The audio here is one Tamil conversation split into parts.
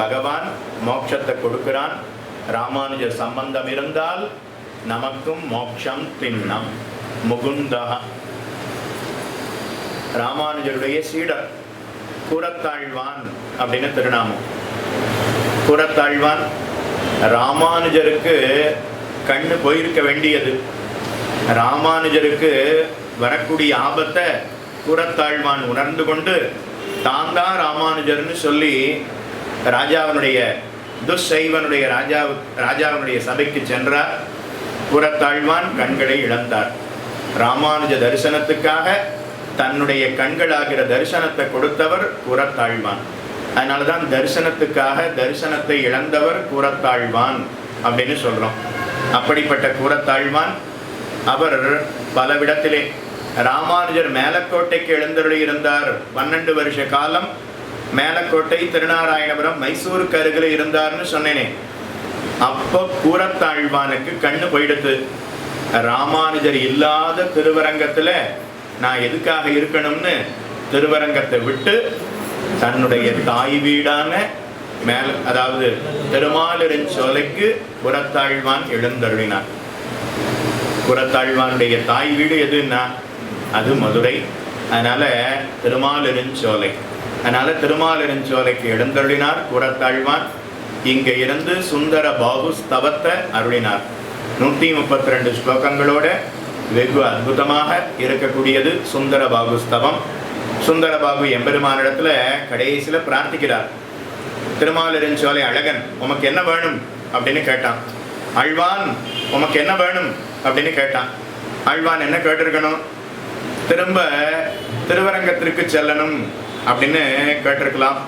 பகவான் மோட்சத்தை கொடுக்கிறான். ராமானுஜர் சம்பந்தம் இருந்தால் நமக்கும் மோட்சம் தின்னம் முகுந்தா ராமானுஜருடைய சீடர். கூரத்தாழ்வான் அப்படின்னு திருநாமம். கூரத்தாழ்வான் ராமானுஜருக்கு கண்ணு போயிருக்க வேண்டியது. ராமானுஜருக்கு வரக்கூடிய ஆபத்தை கூரத்தாழ்வான் உணர்ந்து கொண்டு தான் தான் ராமானுஜர்னு சொல்லி ராஜாவினுடைய துஷ்சைவனுடைய ராஜா ராஜாவினுடைய சபைக்கு சென்றார். கூரத்தாழ்வான் கண்களை இழந்தார். ராமானுஜ தரிசனத்துக்காக தன்னுடைய கண்களாகிற தரிசனத்தை கொடுத்தவர் புறத்தாழ்வான். அதனால தான் தரிசனத்துக்காக தரிசனத்தை இழந்தவர் கூரத்தாழ்வான் அப்படின்னு சொல்றோம். அப்படிப்பட்ட கூரத்தாழ்வான் அவர் பலவிடத்திலே ராமானுஜர் மேலக்கோட்டைக்கு எழுந்தருளி இருந்தார். பன்னெண்டு வருஷ காலம் மேலக்கோட்டை திருநாராயணபுரம் மைசூருக்கு அருகில் இருந்தார்னு சொன்னேனே. அப்போ கூரத்தாழ்வானுக்கு கண்ணு போயிடுத்து ராமானுஜர் இல்லாத திருவரங்கத்துல நான் எதுக்காக இருக்கணும்னு? திருவரங்கத்தை விட்டு தன்னுடைய தாய் வீடான மேல அதாவது திருமாலிருஞ்சோலைக்கு புறத்தாழ்வான் எழுந்தருளினான் புறத்தாழ்வானுடைய தாய் வீடு எதுன்னா அது மதுரை. அதனால திருமாலிருஞ்சோலை அதனால திருமாலிருஞ்சோலைக்கு எழுந்தருளினார் புறத்தாழ்வான் இங்கே இருந்து சுந்தர பாபு ஸ்தவத்தை அருளினார். நூத்தி முப்பத்தி ரெண்டு ஸ்லோகங்களோட வெகு அற்புதமாக இருக்கக்கூடியது சுந்தர பாபு ஸ்தவம். சுந்தர பாபு எம்பெருமானிடத்துல கடைசியில பிரார்த்திக்கிறார். திருமாலிருஞ்சோலை அழகன் உமக்கு என்ன வேணும்? அப்படின்னு கேட்டான். அழ்வான் உமக்கு என்ன வேணும்? அப்படின்னு கேட்டான். அழ்வான் என்ன கேட்டிருக்கணும்? திரும்ப திருவரங்கத்திற்கு செல்லணும். அப்படின்னு கேட்டிருக்கலாம்.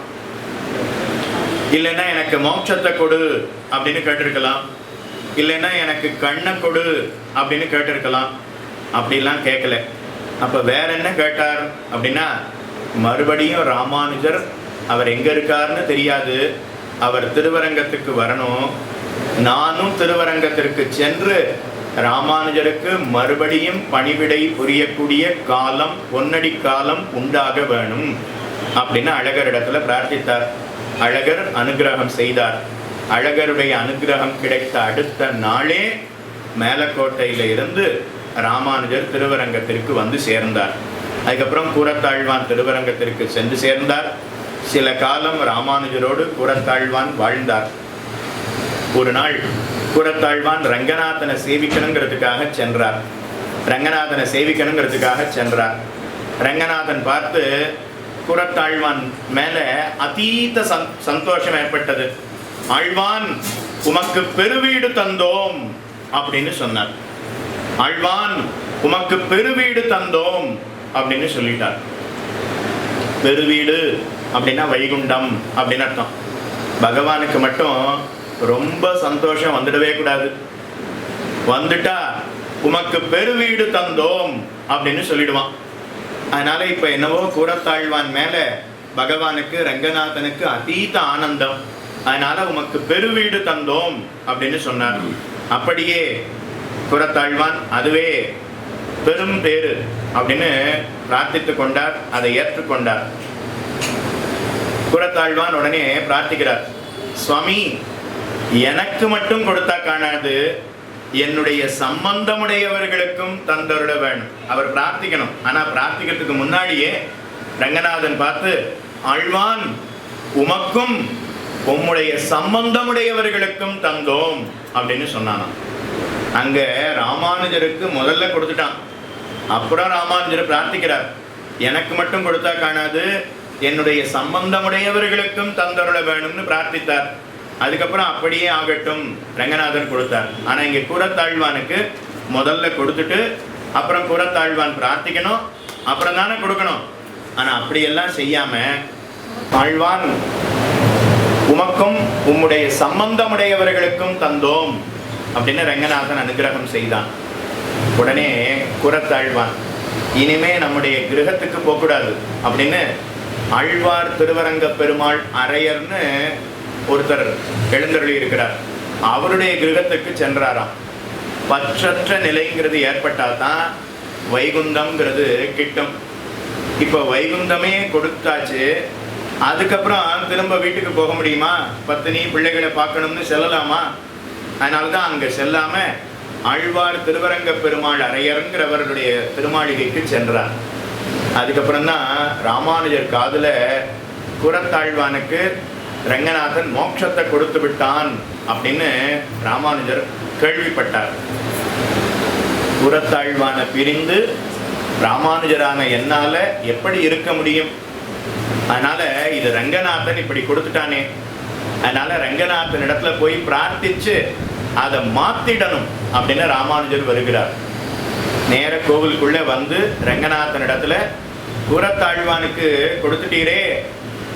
இல்லைன்னா எனக்கு மோட்சத்தை கொடு அப்படின்னு கேட்டிருக்கலாம். இல்லைன்னா எனக்கு கண்ணை கொடு அப்படின்னு கேட்டிருக்கலாம். அப்படிலாம் கேட்கல அப்போ வேற என்ன கேட்டார் அப்படின்னா மறுபடியும் ராமானுஜர் அவர் எங்கே இருக்காருன்னு தெரியாது. அவர் திருவரங்கத்துக்கு வரணும். நானும் திருவரங்கத்திற்கு சென்று ராமானுஜருக்கு மறுபடியும் பணிவிடை புரியக்கூடிய காலம் பொன்னடி காலம் உண்டாக வேணும். அப்படின்னு அழகரிடத்துல பிரார்த்தித்தார். அழகர் அனுகிரகம் செய்தார். அழகருடைய அனுகிரகம் கிடைத்த அடுத்த நாளே மேலக்கோட்டையில இருந்து ராமானுஜர் திருவரங்கத்திற்கு வந்து சேர்ந்தார். அதுக்கப்புறம் கூரத்தாழ்வான் திருவரங்கத்திற்கு சென்று சேர்ந்தார். சில காலம் ராமானுஜரோடு கூரத்தாழ்வான் வாழ்ந்தார். ஒரு நாள் கூரத்தாழ்வான் ரங்கநாதனை சேவிக்கணுங்கிறதுக்காக சென்றார். ரங்கநாதனை சேவிக்கணுங்கிறதுக்காக சென்றார். ரங்கநாதன் பார்த்து குரத்தாழ்வான் மேல அதீத சந் சந்தோஷம் ஏற்பட்டது. ஆழ்வான் உமக்கு பெருவீடு தந்தோம் அப்படின்னு சொன்னார். ஆழ்வான் உமக்கு பெருவீடு தந்தோம் அப்படின்னு சொல்லிட்டார். பெருவீடு அப்படின்னா வைகுண்டம் அப்படின்னு அர்த்தம். பகவானுக்கு மட்டும் ரொம்ப சந்தோஷம் வந்துடவே கூடாது. வந்துட்டா உமக்கு பெருவீடு தந்தோம் அப்படின்னு சொல்லிடுவான். அதனால இப்ப என்னவோ கூடத்தாழ்வான் மேல பகவானுக்கு ரங்கநாதனுக்கு அதீத ஆனந்தம். அதனால உமக்கு பெருவீடு தந்தோம் அப்படின்னு சொன்னார். அப்படியே குரத்தாழ்வான் அதுவே பெரும் பேரு அப்படின்னு பிரார்த்தித்து கொண்டார் அதை ஏற்றுக்கொண்டார் குரத்தாழ்வான் உடனே பிரார்த்திக்கிறார் சுவாமி எனக்கு மட்டும் கொடுத்தா காணாது என்னுடைய சம்பந்தமுடையவர்களுக்கும் தந்தருட வேணும் அவர் பிரார்த்திக்கணும். ஆனால் பிரார்த்திக்கிறதுக்கு முன்னாடியே ரங்கநாதன் பார்த்து அழ்வான் உமக்கும் உம்முடைய சம்பந்தமுடையவர்களுக்கும் தந்தோம் அப்படின்னு சொன்னானாம். அங்க ராமானுஜருக்கு முதல்ல கொடுத்துட்டான். அப்புறம் ராமானுஜர் பிரார்த்திக்கிறார். எனக்கு மட்டும் கொடுத்தா காணாது. என்னுடைய சம்பந்தமுடையவர்களுக்கும் தந்தருள வேணும்னு பிரார்த்தித்தார். அதுக்கப்புறம் அப்படியே ஆகட்டும் ரங்கநாதன் கொடுத்தார். ஆனால் இங்கே குரத்தாழ்வானுக்கு முதல்ல கொடுத்துட்டு அப்புறம் கூரத்தாழ்வான் பிரார்த்திக்கணும் அப்புறம் தானே கொடுக்கணும். ஆனால் அப்படியெல்லாம் செய்யாம ஆழ்வான் உமக்கும் உம்முடைய சம்பந்தமுடையவர்களுக்கும் தந்தோம் அப்படின்னு ரங்கநாதன் அனுகிரகம் செய்தான். உடனே குரத்தாழ்வான் இனிமே நம்முடைய கிரகத்துக்கு போகக்கூடாது அப்படின்னு ஆழ்வார் திருவரங்க பெருமாள் அரையர்னு ஒருத்தர் எழுந்தருளி இருக்கிறார். அவருடைய கிரகத்துக்கு சென்றாராம். பற்றற்ற நிலைங்கிறது ஏற்பட்டாதான் வைகுந்தம்ங்கிறது கிட்டும். இப்போ வைகுந்தமே கொடுத்தாச்சு. அதுக்கப்புறம் திரும்ப வீட்டுக்கு போக முடியுமா? பத்தினி பிள்ளைகளை பார்க்கணும்னு செல்லலாமா? அதனால தான் அங்கே செல்லாம ஆழ்வார் திருவரங்க பெருமாள் அரையருங்கிறவருடைய திருமாளிகைக்கு சென்றார். அதுக்கப்புறம் தான் ராமானுஜர் காதில் குரத்தாழ்வானுக்கு ரங்கநாதன் மோட்சத்தை கொடுத்து விட்டான் அப்படின்னு ராமானுஜர் கேள்விப்பட்டார். குரத்தாழ்வான பிரிந்து ராமானுஜரான என்னால எப்படி இருக்க முடியும்? அதனால இது ரங்கநாதன் இப்படி கொடுத்துட்டானே. அதனால ரங்கநாதன் இடத்துல போய் பிரார்த்திச்சு அதை மாத்திடணும் அப்படின்னு ராமானுஜர் வருகிறார். நேர கோவிலுக்குள்ள வந்து ரங்கநாதன் இடத்துல குரத்தாழ்வானுக்கு கொடுத்துட்டீரே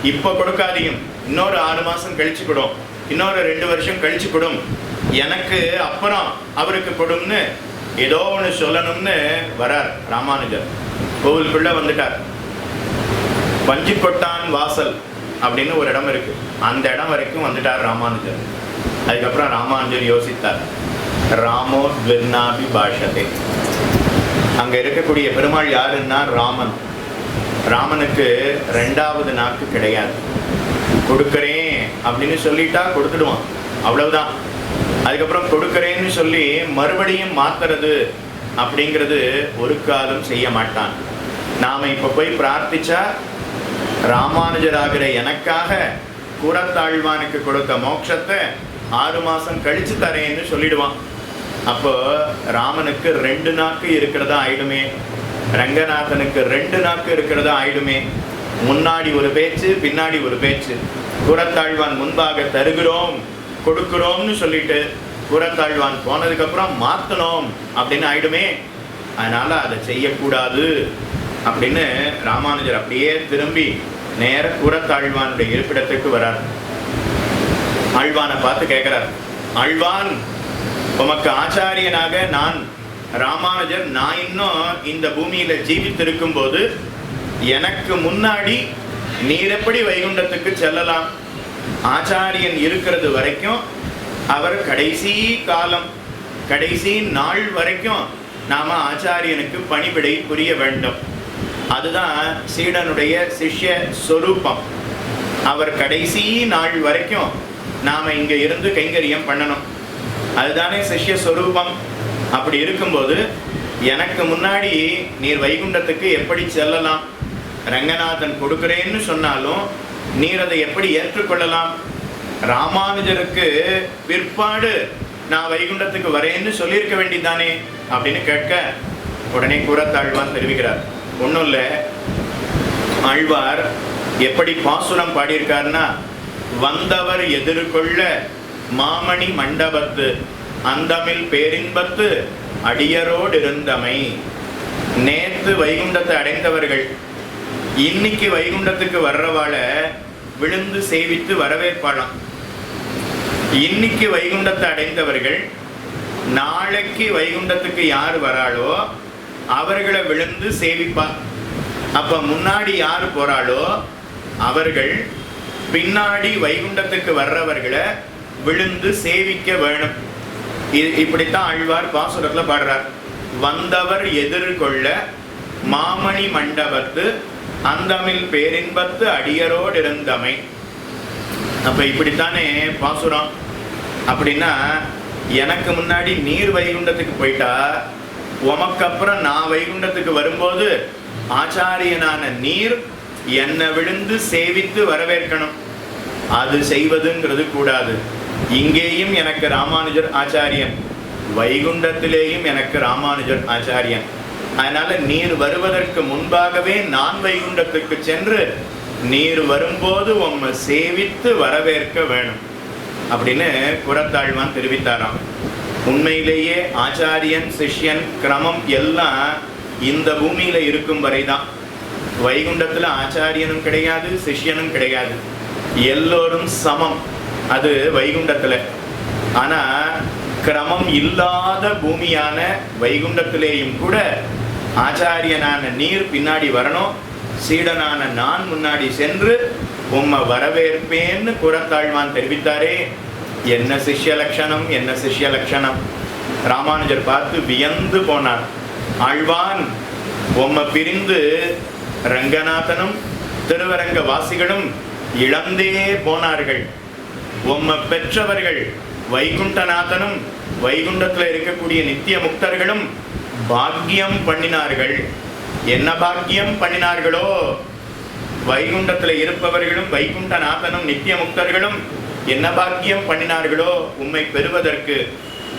இப்ப கொடுக்காதீங்க. இன்னொரு ஆறு மாதம் கழிச்சு கொடும். இன்னொரு ரெண்டு வருஷம் கழிச்சு கொடும். எனக்கு அப்புறம் அவருக்கு கொடும்னு ஏதோ ஒன்று சொல்லணும்னு வரார் ராமானுஜர். கோவிலுக்குள்ள வந்துட்டார். பஞ்சிக்கொட்டான் வாசல் அப்படின்னு ஒரு இடம் இருக்கு. அந்த இடம் வரைக்கும் வந்துட்டார் ராமானுஜர். அதுக்கப்புறம் ராமானுஜர் யோசித்தார். ராமோ துவர்ணாபி பாஷதே அங்க இருக்கக்கூடிய பெருமாள் யாருன்னா ராமன். ராமனுக்கு ரெண்டாவது நாக்கு கிடையாது. கொடுக்கறேன் அப்படின்னு சொல்லிட்டா கொடுத்துடுவான். அவ்வளவுதான். அதுக்கப்புறம் கொடுக்கறேன்னு சொல்லி மறுபடியும் மாத்துறது அப்படிங்கிறது ஒரு காலம் செய்ய மாட்டான். நாம இப்ப போய் பிரார்த்திச்சா ராமானுஜராகிற எனக்காக கூரத்தாழ்வானுக்கு கொடுத்த மோட்சத்தை ஆறு மாசம் கழிச்சு தரேன்னு சொல்லிடுவான். அப்போ ராமனுக்கு ரெண்டு நாக்கு இருக்கிறதா ஆயிடுமே. ரங்கநாதனுக்கு ரெண்டு நாக்கு இருக்கிறதா ஆயிடுமே. முன்னாடி ஒரு பேச்சு பின்னாடி ஒரு பேச்சு. கூரத்தாழ்வான் முன்பாக தருகிறோம் கொடுக்கிறோம்னு சொல்லிட்டு கூரத்தாழ்வான் போனதுக்கப்புறம் மாற்றணும் அப்படின்னு ஆயிடுமே. அதனால அதை செய்யக்கூடாது அப்படின்னு ராமானுஜர் அப்படியே திரும்பி நேர கூரத்தாழ்வானுடைய இருப்பிடத்துக்கு வரார். ஆழ்வானை பார்த்து கேட்கிறார் ஆழ்வான் உமக்கு ஆச்சாரியனாக நான் ராமானுஜர் நான் இன்னும் இந்த பூமியில ஜீவித்திருக்கும் போது எனக்கு முன்னாடி நீர் எப்படி வைகுண்டத்துக்கு செல்லலாம்? ஆச்சாரியன் இருக்கிறது வரைக்கும் அவர் கடைசி காலம் கடைசி நாள் வரைக்கும் நாம ஆச்சாரியனுக்கு பணிவிடை புரிய வேண்டும். அதுதான் சீடனுடைய சிஷ்ய சொரூபம். அவர் கடைசி நாள் வரைக்கும் நாம இங்க இருந்து கைங்கரியம் பண்ணணும். அதுதானே சிஷ்ய சொரூபம். அப்படி இருக்கும்போது எனக்கு முன்னாடி நீர் வைகுண்டத்துக்கு எப்படி செல்லலாம்? ரங்கநாதன் கொடுக்கிறேன்னு சொன்னாலும் நீர் அதை எப்படி ஏற்றுக்கொள்ளலாம்? ராமானுஜருக்கு பிற்பாடு நான் வைகுண்டத்துக்கு வரேன்னு சொல்லியிருக்க வேண்டிதானே அப்படின்னு கேட்க உடனே கூறத்தாழ்வான் தெரிவிக்கிறார். ஒன்றும் இல்லை. ஆழ்வார் எப்படி பாசுரம் பாடியிருக்காருன்னா வந்தவர் எதிர்கொள்ள மாமணி மண்டபத்து அந்தமில் பேரின்பத்து அடியரோடு இருந்தமை நேத்து வைகுண்டத்தை அடைந்தவர்கள் இன்னைக்கு வைகுண்டத்துக்கு வர்றவாளை விழுந்து சேவித்து வரவேற்பாளாம். இன்னைக்கு வைகுண்டத்தை அடைந்தவர்கள் நாளைக்கு வைகுண்டத்துக்கு யார் வராளோ அவர்களை விழுந்து சேவிப்பா. அப்ப முன்னாடி யார் போறாளோ அவர்கள் பின்னாடி வைகுண்டத்துக்கு வர்றவர்களை விழுந்து சேவிக்க வேணும். இது இப்படித்தான் ஆழ்வார் பாசுரத்துல பாடுறார். வந்தவர் எதிர்கொள்ள மாமணி மண்டபத்து அந்தமில் பேரின்பத்து அடியரோடு இருந்தமை அப்போ இப்படித்தானே பாசுரம்? அப்படின்னா எனக்கு முன்னாடி நீர் வைகுண்டத்துக்கு போயிட்டா உமக்கப்புறம் நான் வைகுண்டத்துக்கு வரும்போது ஆச்சாரியனான நீர் என்னை விழுந்து சேவித்து வரவேற்கணும். அது செய்வதுங்கிறது கூடாது. இங்கேயும் எனக்கு ராமானுஜர் ஆச்சாரியன் வைகுண்டத்திலேயும் எனக்கு ராமானுஜர் ஆச்சாரியன். அதனால நீர் வருவதற்கு முன்பாகவே நான் வைகுண்டத்துக்கு சென்று நீர் வரும்போது உம்மை சேவித்து வரவேற்க வேணும். அப்படின்னு குரத்தாழ்வான் தெரிவித்தாராம். உண்மையிலேயே ஆச்சாரியன் சிஷ்யன் கிரமம் எல்லாம் இந்த பூமியில இருக்கும் வரைதான். வைகுண்டத்துல ஆச்சாரியனும் கிடையாது சிஷ்யனும் கிடையாது. எல்லோரும் சமம். அது வைகுண்டத்துல. ஆனா கிரமம் இல்லாத பூமியான வைகுண்டத்திலேயும் கூட ஆச்சாரியனான நீர் பின்னாடி வரணும். சீடனான நான் முன்னாடி சென்று உம்மை வரவேற்பேன்னு குரத்தாழ்வான் தெரிவித்தாரே. என்ன சிஷ்ய லட்சணம் என்ன சிஷ்ய லட்சணம்? ராமானுஜர் பார்த்து வியந்து போனார். ஆழ்வான் உம்மை பிரிந்து ரங்கநாதனும் திருவரங்க வாசிகளும் இழந்தே போனார்கள். உம்மை பெற்றவர்கள் வைகுண்டநாதனும் வைகுண்டத்தில் இருக்கக்கூடிய நித்திய முக்தர்களும் பாக்கியம் பண்ணினார்கள். என்ன பாக்கியம் பண்ணினார்களோ? வைகுண்டத்தில் இருப்பவர்களும் வைகுண்டநாதனும் நித்திய முக்தர்களும் என்ன பாக்கியம் பண்ணினார்களோ? உம்மை பெறுவதற்கு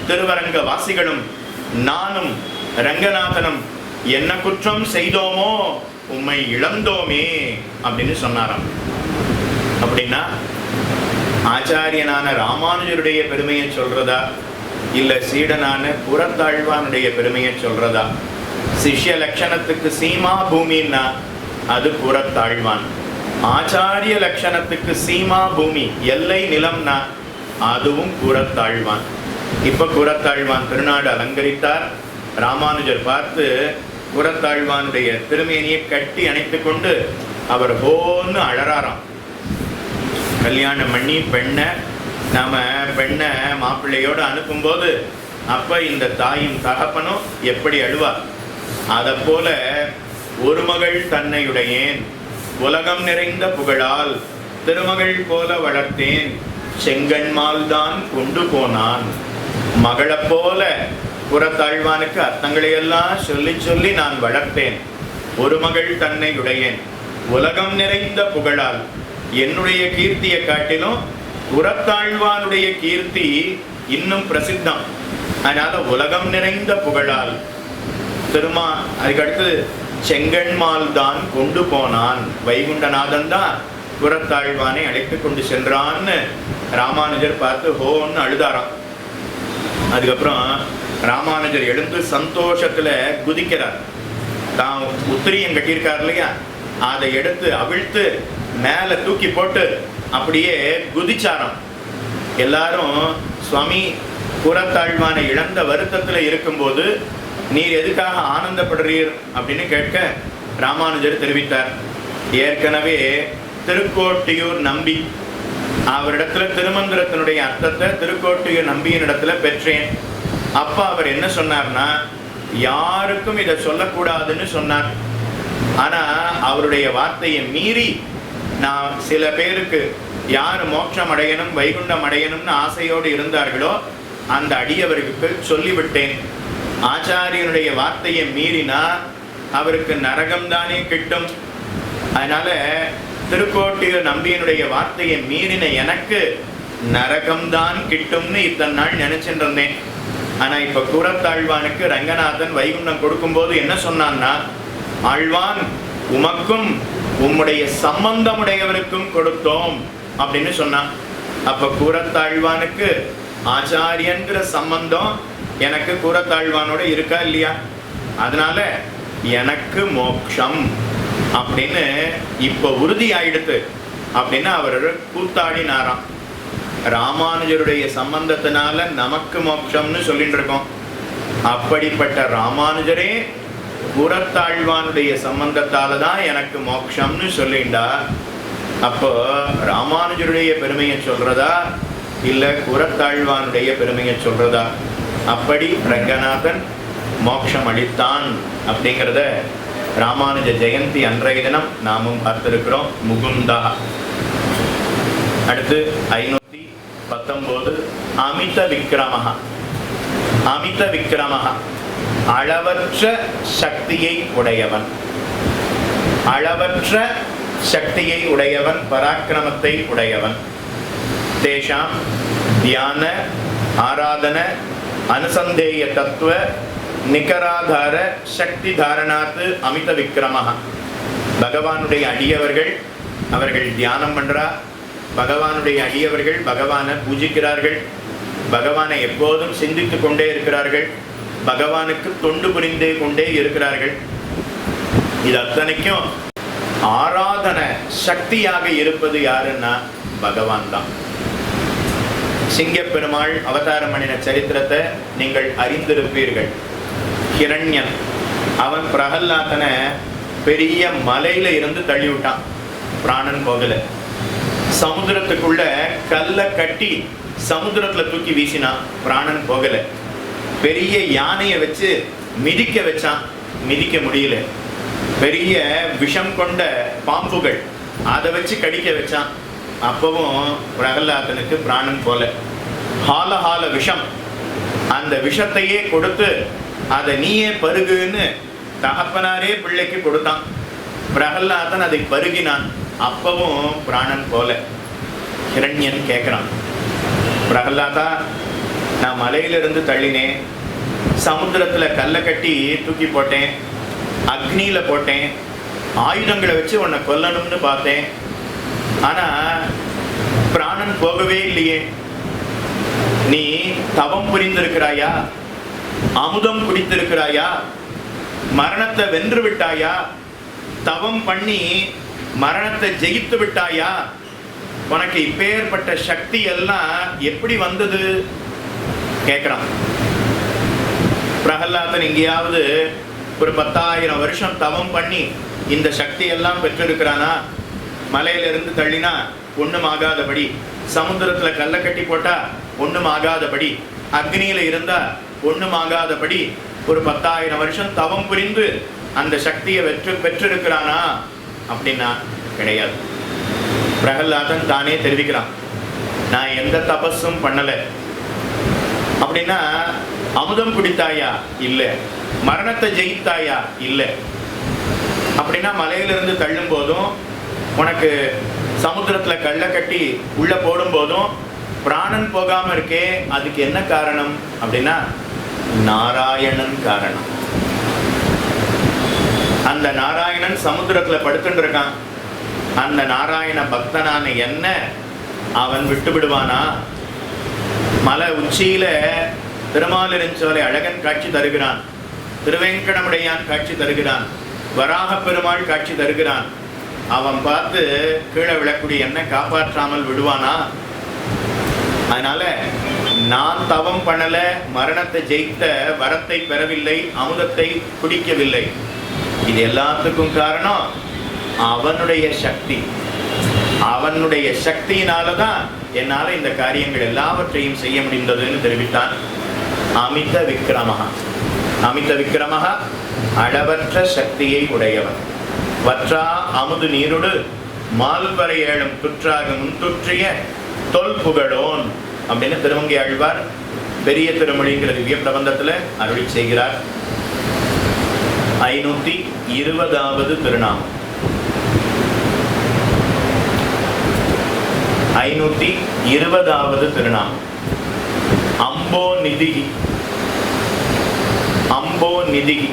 திருவரங்க வாசிகளும் நானும் ரங்கநாதனும் என்ன குற்றம் செய்தோமோ உம்மை இழந்தோமே அப்படின்னு சொன்னாராம். அப்படின்னா ஆச்சாரியனான ராமானுஜருடைய பெருமையை சொல்றதா? இல்ல சீடனான புறத்தாழ்வானுடைய பெருமையை சொல்றதா? சிஷ்ய லட்சணத்துக்கு சீமா பூமின்னா அது புறத்தாழ்வான். ஆச்சாரிய லட்சணத்துக்கு சீமா பூமி எல்லை நிலம்னா அதுவும் புறத்தாழ்வான். இப்ப புறத்தாழ்வான் திருநாடு அலங்கரித்தார். ராமானுஜர் பார்த்து புறத்தாழ்வானுடைய திருமேனியை கட்டி அணைத்து கொண்டு அவர் ஹோன்னு அழறாராம். கல்யாணம் பண்ணி பெண்ணை நாம் பெண்ணை மாப்பிள்ளையோடு அனுப்பும்போது அப்போ இந்த தாயும் தகப்பனும் எப்படி அழுவார் அதை போல ஒரு மகள் தன்னையுடையேன் உலகம் நிறைந்த புகழால் திருமகள் போல வளர்த்தேன் செங்கன்மால் தான் கொண்டு போனான். மகளைப் போல புறத்தாழ்வானுக்கு அர்த்தங்களை எல்லாம் சொல்லி சொல்லி நான் வளர்த்தேன். ஒரு மகள் தன்னை உடையேன் உலகம் நிறைந்த புகழால். என்னுடைய கீர்த்தியை காட்டிலும் புறத்தாழ்வானுடைய கீர்த்தி இன்னும் பிரசித்தம். அதனால உலகம் நிறைந்த புகழால் திருமா அதுக்கடுத்து செங்கண்மால் தான் கொண்டு போனான். வைகுண்டநாதன் தான் புறத்தாழ்வானை அழைத்து கொண்டு சென்றான்னு ராமானுஜர் பார்த்து ஹோன்னு அழுதாராம். அதுக்கப்புறம் ராமானுஜர் எழுந்து சந்தோஷத்துல குதிக்கிறார். தான் உத்திரியம் கட்டியிருக்கார் இல்லையா? அதை எடுத்து அவிழ்த்து மேல தூக்கி போட்டு அப்படியே குதிச்சாராம். எல்லாரும் சுவாமி புறத்தாழ்வானை இழந்த வருத்தத்தில் இருக்கும்போது நீர் எதுக்காக ஆனந்தப்படுறீர்? அப்படின்னு கேட்க ராமானுஜர் தெரிவித்தார். ஏற்கனவே திருக்கோட்டியூர் நம்பி அவரிடத்துல திருமந்திரத்தினுடைய அர்த்தத்தை திருக்கோட்டியூர் நம்பியின் இடத்துல பெற்றேன். அப்போ அவர் என்ன சொன்னார்னா யாருக்கும் இதை சொல்லக்கூடாதுன்னு சொன்னார். ஆனா அவருடைய வார்த்தையை மீறி நான் சில பேருக்கு யார் மோட்சம் அடையணும் வைகுண்டம் அடையணும்னு ஆசையோடு இருந்தார்களோ அந்த அடியவருக்கு சொல்லிவிட்டேன். ஆச்சாரியனுடைய வார்த்தையை மீறினா அவருக்கு நரகம் தானே கிட்டும். அதனால திருக்கோட்டியூர் நம்பியனுடைய வார்த்தையை மீறின எனக்கு நரகம்தான் கிட்டும்னு இத்தனை நாள் நினைச்சிட்டு இருந்தேன் ஆனா இப்ப ரங்கநாதன் வைகுண்டம் கொடுக்கும்போது என்ன சொன்னான்னா ஆழ்வான் உமக்கும் உம்முடைய சம்பந்தமுடையவருக்கும் கொடுத்தோம் அப்படின்னு சொன்னான் அப்ப கூறத்தாழ்வானுக்கு ஆச்சாரியன்கிற சம்பந்தம் எனக்கு கூறத்தாழ்வானோட இருக்கா இல்லையா? அதனால எனக்கு மோக்ஷம் அப்படின்னு இப்ப உறுதி ஆயிடுத்து அப்படின்னு அவர் கூத்தாடினாராம். ராமானுஜருடைய சம்பந்தத்தினால நமக்கு மோட்சம்னு சொல்லிட்டு இருக்கோம். அப்படிப்பட்ட ராமானுஜரே புறத்தாழ்வானுடைய சம்பந்தத்தால தான் எனக்கு மோட்சம்னு சொல்லிண்டா. அப்போ ராமானுஜருடைய பெருமையை சொல்றதா? இல்லை குரத்தாழ்வானுடைய பெருமையை சொல்றதா? அப்படி ரங்கநாதன் மோட்சம் அளித்தான் அப்படிங்கிறத ராமானுஜ ஜெயந்தி அன்றைய தினம் நாமும் பார்த்திருக்கிறோம். முகுந்தா. அடுத்து ஐநூத்தி பத்தொன்பது அமித விக்ரமஹா. அமித விக்ரமஹா. அளவற்ற சக்தியை உடையவன். அளவற்ற சக்தியை உடையவன் பராக்கிரமத்தை உடையவன். தேஷாம் தியான ஆராதன அனுசந்தேய தத்துவ நிகராதார சக்தி தாரணாத்து அமித விக்ரமஹா பகவானுடைய அடியவர்கள் அவர்கள் தியானம் பண்ணுறா பகவானுடைய அடியவர்கள் பகவானை பூஜிக்கிறார்கள். பகவானை எப்போதும் சிந்தித்து கொண்டே இருக்கிறார்கள். பகவானுக்கு தொண்டு புரிந்தே கொண்டே இருக்கிறார்கள். இது அத்தனைக்கும் ஆராதன சக்தியாக இருப்பது யாருன்னா பகவான் தான். சிங்கப்பெருமாள் அவதாரம் பண்ணின சரித்திரத்தை நீங்கள் அறிந்திருப்பீர்கள். கிரண்யன் அவன் பிரகல்லாதனை பெரிய மலையில இருந்து தள்ளி விட்டான் பிராணன் போகல சமுத்திரத்துக்குள்ள கல்லை கட்டி சமுத்திரத்துல தூக்கி வீசினான் பிராணன் போகல பெரிய யானையை வச்சு மிதிக்க வச்சான். மிதிக்க முடியல. பெரிய விஷம் கொண்ட பாம்புகள் அதை வச்சு கடிக்க வச்சான். அப்பவும் பிரகலாதனுக்கு பிராணம் போல. ஹால ஹால விஷம். அந்த விஷத்தையே கொடுத்து அதை நீயே பருகுன்னு தகப்பனாரே பிள்ளைக்கு கொடுத்தான். பிரகல்லாதன் அதை பருகினான். அப்பவும் பிராணன் போல. ஹிரண்யன் கேட்குறான் பிரகல்லாதா நான் மலையிலிருந்து தள்ளினேன். சமுத்திரத்தில் கல்லை கட்டி தூக்கி போட்டேன். அக்னியில போட்டேன். ஆயுதங்களை வச்சு உன்னை கொல்லணும்னு பார்த்தேன். ஆனா பிராணன் போகவே இல்லையே. நீ தவம் புரிந்திருக்கிறாயா? அமுதம் குடித்திருக்கிறாயா? மரணத்தை வென்று விட்டாயா? தவம் பண்ணி மரணத்தை ஜெயித்து விட்டாயா? உனக்கு இப்பேற்பட்ட சக்தி எல்லாம் எப்படி வந்தது? கேட்குறான் பிரகல்லாதன் எங்கேயாவது ஒரு பத்தாயிரம் வருஷம் தவம் பண்ணி இந்த சக்தி எல்லாம் பெற்றிருக்கிறானா? மலையிலிருந்து தள்ளினா ஒண்ணும் ஆகாதபடி சமுத்திரத்துல கல்லை கட்டி போட்டா ஒண்ணும் ஆகாதபடி அக்னியில் இருந்தா ஒன்றும் ஆகாதபடி ஒரு பத்தாயிரம் வருஷம் தவம் புரிந்து அந்த சக்தியை வெற்று பெற்றிருக்கிறானா? அப்படின்னா கிடையாது. பிரகல்லாதன் தானே தெரிவிக்கிறான். நான் எந்த தபஸும் பண்ணல. அப்படின்னா அமுதம் குடித்தாயா? இல்ல. மரணத்தை ஜெயித்தாயா? இல்ல. அப்படின்னா மலையிலிருந்து தள்ளும் போதும் உனக்கு சமுத்திரத்துல கல்லை கட்டி உள்ள போடும் போதும் பிராணன் போகாம இருக்கே அதுக்கு என்ன காரணம்? அப்படின்னா நாராயணன் காரணம். அந்த நாராயணன் சமுத்திரத்துல படுத்துட்டு இருக்கான் அந்த நாராயண பக்தனான என்ன? அவன் விட்டு விடுவானா மலை உச்சியில திருமாலிருஞ்சோலை அழகன் காட்சி தருகிறான். திருவேங்கடமுடையான் காட்சி தருகிறான். வராக பெருமாள் காட்சி தருகிறான். அவன் பார்த்து கீழே விழக்கூடிய என்ன காப்பாற்றாமல் விடுவானா? அதனால நான் தவம் பண்ணல மரணத்தை ஜெயித்த வரத்தை பெறவில்லை அமுதத்தை குடிக்கவில்லை. இது எல்லாத்துக்கும் காரணம் அவனுடைய சக்தி. அவனுடைய சக்தியினால தான் என்னால இந்த காரியங்கள் எல்லாவற்றையும் செய்ய முடிந்ததுன்னு தெரிவித்தான். அமித விக்ரமஹா அமித விக்ரமஹா அளவற்ற சக்தியை உடையவன். வற்றா அமுது நீருடு மால்வரை ஏழும் துற்றாக முன்துற்றிய தொல் புகழோன் அப்படின்னு திருவங்கை ஆழ்வார் பெரிய திருமொழிங்கிற திவ்ய பிரபந்தத்துல அருளி செய்கிறார். ஐநூத்தி இருபதாவது திருநாமம். ஐநூத்தி இருபதாவது திருநாமம் அம்போ நிதிகி அம்போ நிதிகி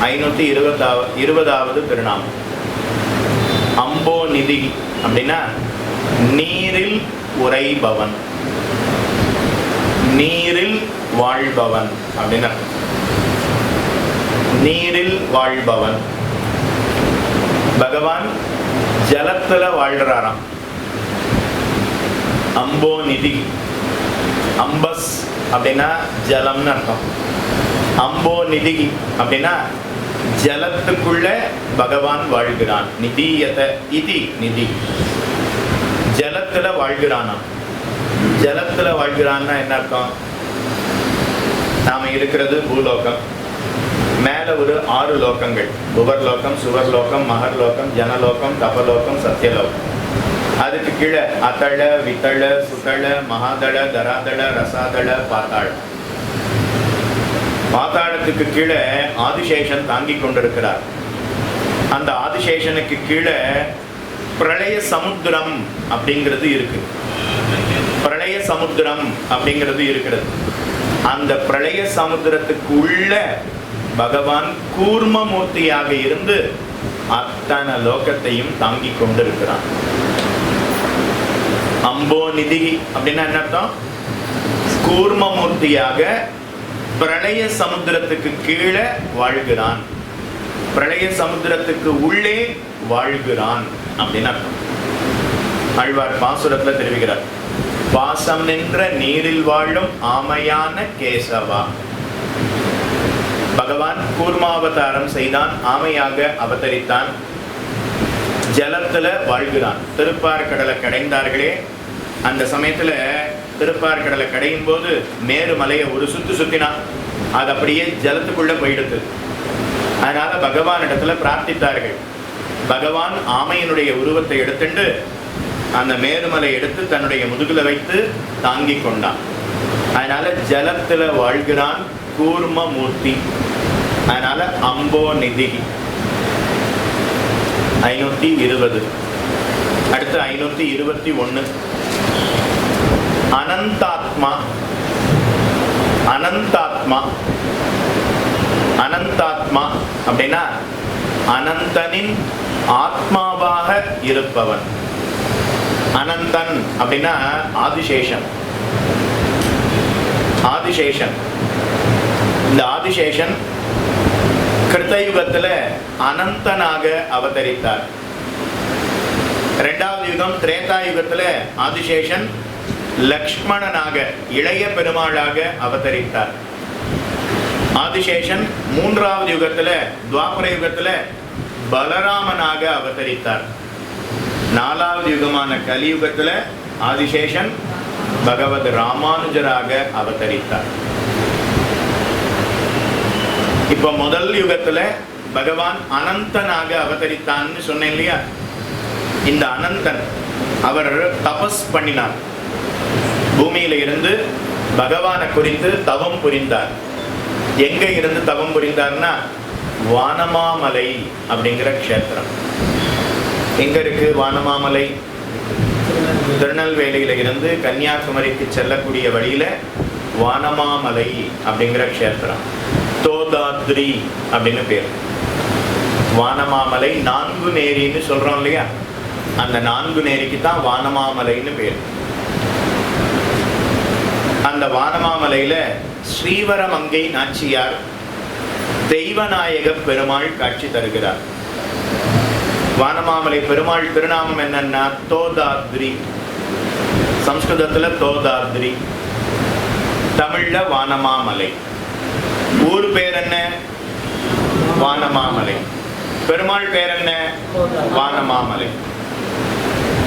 ஐநூத்தி இருபதாவது இருபதாவது திருநாமம் அம்போ நிதிகி அப்படின்னா நீரில் உறைபவன். நீரில் வாழ்பவன். அப்படின்னு நீரில் வாழ்பவன். பகவான் ஜலத்துல வாழ்றாராம். அம்போ நிதி. அம்பஸ் அப்படின்னா ஜலம்னு அர்த்தம். அம்போ நிதி அப்படின்னா ஜலத்துக்குள்ள பகவான் வாழ்கிறான். நிதியத இதி நிதி. ஜலத்துல வாழ்கிறானாம் ஜலத்துல வாழ்கிறான்னா என்ன அர்த்தம்? நாம இருக்கிறது பூலோகம். மேல ஒரு ஆறு லோகங்கள். புவர்லோகம் சுவர்லோகம் மகர்லோகம் ஜனலோகம் தபலோகம் சத்தியலோகம் அதுக்கு கீழே அத்தள வித்தள சுத்தள மகாதள தராதள ரசாதள பாத்தாள் பாத்தாளத்துக்கு கீழே ஆதிசேஷன் தாங்கிக் கொண்டிருக்கிறார். அந்த ஆதிசேஷனுக்கு கீழே பிரளய சமுத்திரம் அப்படிங்கிறது இருக்கு. பிரளய சமுத்திரம் அப்படிங்கிறது இருக்கிறது. அந்த பிரளய சமுத்திரத்துக்கு உள்ள பகவான் கூர்மமூர்த்தியாக இருந்து அத்தனை லோகத்தையும் தாங்கிக் கொண்டிருக்கிறான் அம்போ நிதி அப்படின்னா என்ன அர்த்தம்? கூர்மமூர்த்தியாக பிரளய சமுத்திரத்துக்கு கீழே வாழ்கிறான். பிரளய சமுத்திரத்துக்கு உள்ளே வாழ்கிறான் அப்படின்னு அர்த்தம். ஆழ்வார் பாசுரத்துல தெரிவிக்கிறார். பாசம் நின்ற நீரில் வாழும் ஆமையான கேசவா. பகவான் கூர்மாவதாரம் செய்தான் ஆமையாக அவதரித்தான். ஜலத்தில் வாழ்கிறான். திருப்பார் கடலை கடைந்தார்களே. அந்த சமயத்தில் திருப்பார் கடலை கடையும் போது மேரு மலையை ஒரு சுற்று சுற்றினான் அது அப்படியே ஜலத்துக்குள்ளே போயிடுது. அதனால் பகவான் இடத்துல பிரார்த்தித்தார்கள். பகவான் ஆமையினுடைய உருவத்தை எடுத்துண்டு அந்த மேருமலை எடுத்து தன்னுடைய முதுகில் வைத்து தாங்கிக் கொண்டான். அதனால ஜலத்தில் வாழ்கிறான் கூர்ம மூர்த்தி அதனால அம்போ நிதி ஐநூத்தி இருபது. அடுத்து ஐநூத்தி இருபத்தி ஒன்று அனந்தாத்மா அனந்தாத்மா அனந்தாத்மா அப்படின்னா அனந்தனின் ஆத்மாவாக இருப்பவன். அனந்தன் அப்படின்னா ஆதிசேஷன். ஆதிசேஷன். இந்த ஆதிசேஷன் கிருத்தயுகத்துல அனந்தனாக அவதரித்தார். இரண்டாவது யுகம் திரேதா யுகத்துல ஆதிசேஷன் லக்ஷ்மணனாக இளைய பெருமாளாக அவதரித்தார். ஆதிசேஷன் மூன்றாவது யுகத்துல துவாபர யுகத்துல பலராமனாக அவதரித்தார். நாலாவது யுகமான கலியுகத்துல ஆதிசேஷன் பகவத் ராமானுஜராக அவதரித்தார். இப்ப முதல் யுகத்துல பகவான் அனந்தனாக அவதரித்தான்னு சொன்னேன் இல்லையா? இந்த அனந்தன் அவர் தபஸ் பண்ணினார். பூமியில இருந்து பகவானை குறித்து தவம் புரிந்தார். எங்க இருந்து தவம் புரிந்தார்னா வானமாமலை அப்படிங்கிற க்ஷேத்திரம். எங்க இருக்கு வானமாமலை? திருநெல்வேலியில இருந்து கன்னியாகுமரிக்கு செல்லக்கூடிய வழியில வானமாமலை அப்படிங்கிற க்ஷேத்திரம். தோதாத்ரி அப்படின்னு பேர். வானமாமலை நான்கு நேரின்னு சொல்றோம் இல்லையா? அந்த நான்கு நேரிக்கு தான் வானமாமலைன்னு பேர். அந்த வானமாமலையில ஸ்ரீவரமங்கை நாச்சியார் தெய்வநாயக பெருமாள் காட்சி தருகிறார். வானமாமலை பெருமாள் திருநாமம் என்னன்னா தோதாத்ரி. சம்ஸ்கிருதத்துல தோதாத்ரி. தமிழ்ல வானமாமலை. ஊர் பேர் என்ன வானமாமலை. பெருமாள் பேர் என்ன வானமாமலை.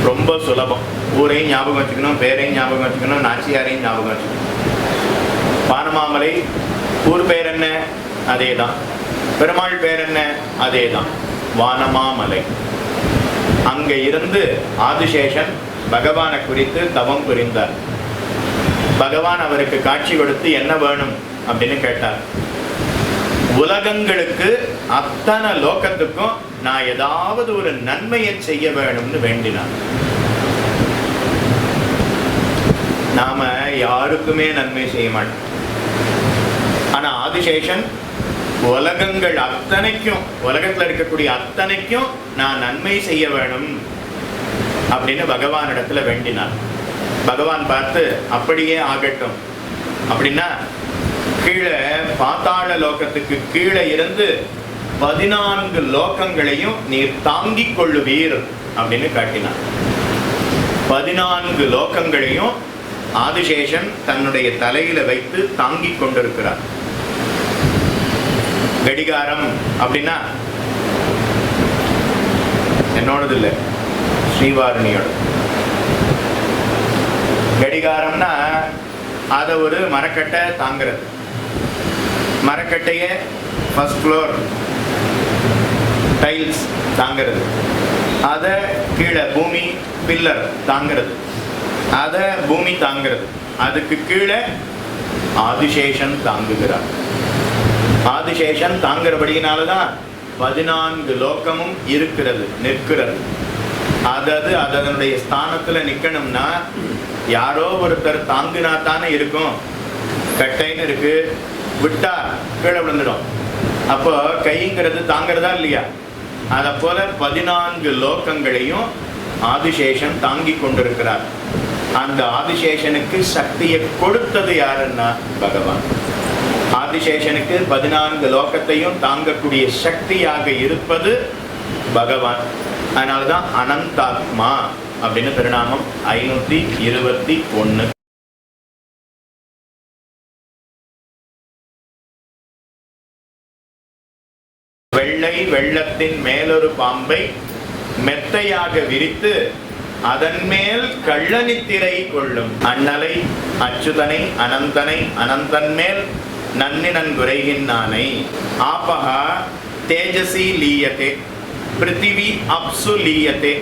ரொம்ப சுலபம். ஊரையும் ஞாபகம் வச்சுக்கணும் பேரையும் ஞாபகம் வச்சுக்கணும் நாச்சியாரையும் ஞாபகம் வச்சுக்கணும். வானமாமலை ஊர் பேர் என்ன அதே தான் பெருமாள் பேர் என்ன அதே தான் வானமாமலை. அங்க இருந்து ஆதிசேஷன் பகவானை குறித்து தவம் புரிந்தார். பகவான் அவருக்கு காட்சி கொடுத்து என்ன வேணும் அப்படின்னு கேட்டார். உலகங்களுக்கு அத்தனை லோகத்துக்கும் நான் ஏதாவது ஒரு நன்மையை செய்ய வேணும்னு வேண்டினார் நாம யாருக்குமே நன்மை செய்ய மாட்டோம். ஆனா ஆதிசேஷன் உலகங்கள் அத்தனைக்கும் உலகத்துல இருக்கக்கூடிய அத்தனைக்கும் நான் நன்மை செய்ய வேணும் அப்படின்னு பகவான் இடத்துல வேண்டினார் பகவான் பார்த்து அப்படியே ஆகட்டும். அப்படின்னா கீழே பாத்தாள லோகத்துக்கு கீழே இருந்து பதினான்கு லோகங்களையும் நீர் தாங்கிக் கொள்ளுவீர் அப்படின்னு காட்டினார். பதினான்கு லோகங்களையும் ஆதிசேஷன் தன்னுடைய தலையில வைத்து தாங்கிக் கொண்டிருக்கிறார். கடிகாரம் அப்படின்னா என்னோடது இல்லை ஸ்ரீவாரணியோட. கடிகாரம்னா அதை ஒரு மரக்கட்டை தாங்கிறது. மரக்கட்டையை ஃபஸ்ட் ஃப்ளோர் டைல்ஸ் தாங்கிறது. அதை கீழே பூமி பில்லர் தாங்கிறது. அதை பூமி தாங்கிறது. அதுக்கு கீழே ஆதிசேஷன் தாங்குகிறார். ஆதிசேஷன் தாங்கிறபடியினால தான் பதினான்கு லோகமும் இருக்கிறது நிற்கிறது. அதது அதனுடைய ஸ்தானத்துல நிக்கணும்னா யாரோ ஒருத்தர் தாங்கினா தானே இருக்கும். கட்டைன்னு இருக்கு விட்டா கீழே விழுந்துடும். அப்போ கைங்கிறது தாங்கிறதா இல்லையா? அதை போல பதினான்கு லோகங்களையும் ஆதிசேஷன் தாங்கி கொண்டிருக்கிறார். அந்த ஆதிசேஷனுக்கு சக்தியை கொடுத்தது யாருன்னா பகவான். ஆதிசேஷனுக்கு பதினான்கு லோகத்தையும் தாங்கக்கூடிய சக்தியாக இருப்பது பகவான். அதனாலதான் அனந்தாத்மா அப்படின்னு திருநாமம் ஐநூத்தி இருபத்தி ஒன்னு வெள்ளை வெள்ளத்தின் மேலொரு பாம்பை மெத்தையாக விரித்து அதன் மேல் கள்ளனித்திரை கொள்ளும். அண்ணலை அச்சுதனை அனந்தனை அனந்தன் மேல் நன்னினன் குறைகின்றானை ஆபகா தேஜசி லீயத்தே பிருத்திவி அப்சு லீயத்தே